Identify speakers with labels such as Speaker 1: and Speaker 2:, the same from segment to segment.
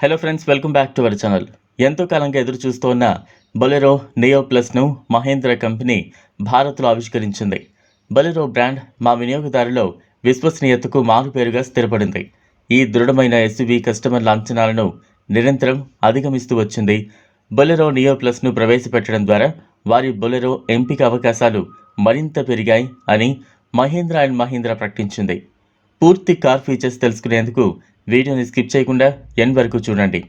Speaker 1: Hello friends welcome back to our channel ఎంతో కాలంగా ఎదురు చూస్తున్న బొలెరో నియో ప్లస్ను మహేంద్ర కంపెనీ భారత్లో ఆవిష్కరించింది. బొలెరో బ్రాండ్ మా వినియోగదారులో విశ్వసనీయతకు మారుపేరుగా స్థిరపడింది. ఈ దృఢమైన ఎస్యువి కస్టమర్ల అంచనాలను నిరంతరం అధిగమిస్తూ వచ్చింది. బొలెరో నియో ప్లస్ను ప్రవేశపెట్టడం ద్వారా వారి బొలెరో ఎంపిక అవకాశాలు మరింత పెరిగాయి అని మహేంద్ర అండ్ మహేంద్ర ప్రకటించింది. పూర్తి కార్ ఫీచర్స్ తెలుసుకునేందుకు వీడియోని స్కిప్ చేయకుండా ఎన్ వరకు చూడండి.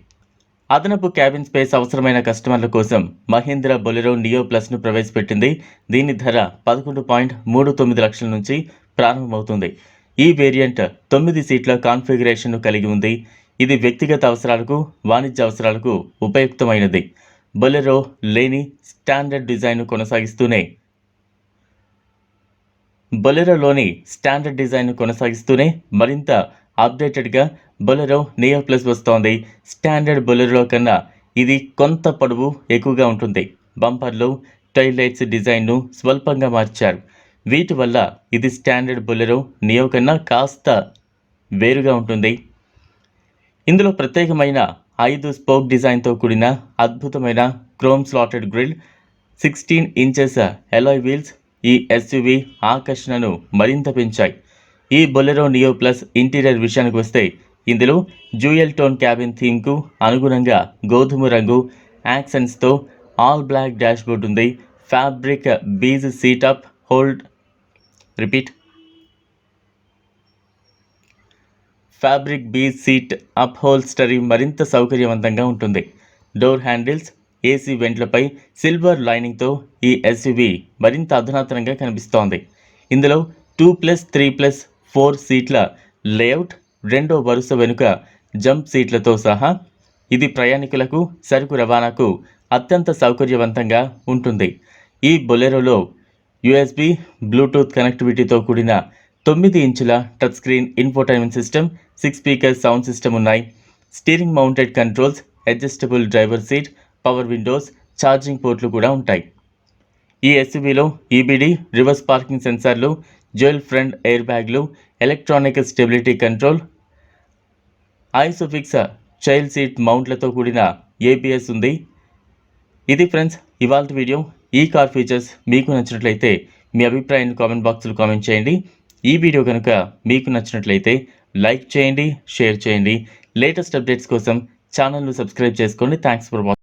Speaker 1: అదనపు క్యాబిన్ స్పేస్ అవసరమైన కస్టమర్ల కోసం మహీంద్రా బొలెరో నియో ప్లస్ను ప్రవేశపెట్టింది. దీని ధర పదకొండు పాయింట్ మూడు తొమ్మిది లక్షల నుంచి ప్రారంభమవుతుంది. ఈ వేరియంట్ తొమ్మిది సీట్ల కాన్ఫిగరేషన్ను కలిగి ఉంది. ఇది వ్యక్తిగత అవసరాలకు వాణిజ్య అవసరాలకు ఉపయుక్తమైనది. బొలెరో లేని స్టాండర్డ్ డిజైన్ను కొనసాగిస్తూనే బొలెరోలోని స్టాండర్డ్ డిజైన్ను కొనసాగిస్తూనే మరింత అప్డేటెడ్గా బొలెరో నియో ప్లస్ వస్తోంది. స్టాండర్డ్ బొలెరో కన్నా ఇది కొంత పొడవు ఎక్కువగా ఉంటుంది. బంపర్లో టైల్ లైట్స్ డిజైన్ను స్వల్పంగా మార్చారు. వీటి వల్ల ఇది స్టాండర్డ్ బొలెరో నియో కన్నా కాస్త వేరుగా ఉంటుంది. ఇందులో ప్రత్యేకమైన ఐదు స్పోక్ డిజైన్తో కూడిన అద్భుతమైన chrome slatted grille sixteen inches alloy wheels ఈ ఎస్యువి ఆకర్షణను మరింత పెంచాయి. ఈ బొలెరో నియో ప్లస్ ఇంటీరియర్ విషయానికి వస్తే ఇందులో జూయల్ టోన్ క్యాబిన్ థీమ్కు అనుగుణంగా గోధుమ రంగు యాక్సెంట్స్తో ఆల్ బ్లాక్ డాష్బోర్డ్ ఉంది. Fabric beige seat up hold repeat. Fabric beige seat upholstery మరింత సౌకర్యవంతంగా ఉంటుంది. డోర్ హ్యాండిల్స్ ఏసీ వెంట్లపై సిల్వర్ లైనింగ్తో ఈ ఎస్యూవి మరింత అధునాతనంగా కనిపిస్తోంది. ఇందులో two plus three plus four సీట్ల లేఅవుట్ రెండో వరుస వెనుక జంప్ సీట్లతో సహా ఇది ప్రయాణికులకు సరుకు రవాణాకు అత్యంత సౌకర్యవంతంగా ఉంటుంది. ఈ బొలెరోలో యుఎస్బి బ్లూటూత్ కనెక్టివిటీతో కూడిన తొమ్మిది ఇంచుల touch screen infotainment system six speaker sound system ఉన్నాయి. Steering mounted controls adjustable driver seat power windows charging పోర్ట్లు కూడా ఉంటాయి. ఈ ఎస్యూవీలో ఈబీడీ రివర్స్ పార్కింగ్ సెన్సార్లు జ్యువెల్ ఫ్రంట్ ఎయిర్ బ్యాగ్లు electronic stability control ISOFIX child seat మౌంట్లతో కూడిన ఏబిఎస్ ఉంది. ఇది ఫ్రెండ్స్ ఇవాళ వీడియో. ఈ కార్ ఫీచర్స్ మీకు నచ్చినట్లయితే మీ అభిప్రాయాన్ని కామెంట్ బాక్స్లో కామెంట్ చేయండి. ఈ వీడియో కనుక మీకు నచ్చినట్లయితే లైక్ చేయండి షేర్ చేయండి. లేటెస్ట్ అప్డేట్స్ కోసం ఛానల్ను సబ్స్క్రైబ్ చేసుకోండి. Thanks for watching